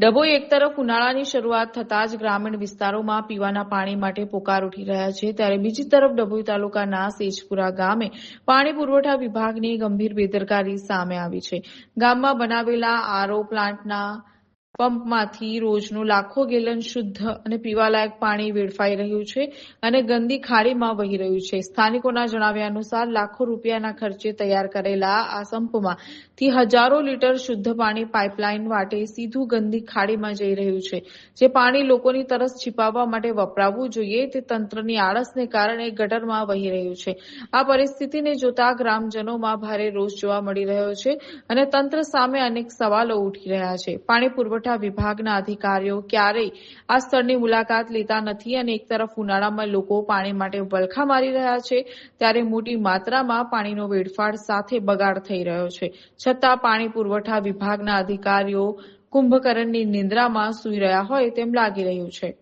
ડભોઈ એક તરફ ઉનાળાની શરૂઆત થતાં જ ગ્રામીણ વિસ્તારોમાં પીવાના પાણી માટે પોકાર ઉઠી રહ્યા છે, ત્યારે બીજી તરફ ડભોઈ તાલુકાના સેજપુરા ગામે પાણી પુરવઠા વિભાગની ગંભીર બેદરકારી સામે આવી છે. ગામમાં બનાવેલા આરઓ પ્લાન્ટના પંપમાંથી રોજનું લાખો ગેલન શુદ્ધ અને પીવાલાયક પાણી વેડફાઈ રહ્યું છે અને ગંદી ખાડીમાં વહી રહ્યું છે. સ્થાનિકોના જણાવ્યા અનુસાર લાખો રૂપિયાના ખર્ચે તૈયાર કરેલા આ સંપમાંથી હજારો લીટર શુદ્ધ પાણી પાઇપલાઇન વાટે સીધું ગંદી ખાડીમાં જઈ રહ્યું છે. જે પાણી લોકોની તરસ છીપાવવા માટે વપરાવવું જોઈએ તે તંત્રની આળસને કારણે ગટરમાં વહી રહ્યું છે. આ પરિસ્થિતિને જોતા ગ્રામજનોમાં ભારે રોષ જોવા મળી રહ્યો છે અને તંત્ર સામે અનેક સવાલો ઉઠી રહ્યા છે. પાણી પુરવઠા વિભાગના અધિકારીઓ ક્યારેય આ સ્થળની મુલાકાત લેતા નથી અને એક તરફ ઉનાળામાં લોકો પાણી માટે વલખા મારી રહ્યા છે, ત્યારે મોટી માત્રામાં પાણીનો વેડફાટ સાથે બગાડ થઈ રહ્યો છે. છતાં પાણી પુરવઠા વિભાગના અધિકારીઓ કુંભકરણની નિંદ્રામાં સૂઈ રહ્યા હોય તેમ લાગી રહ્યું છે.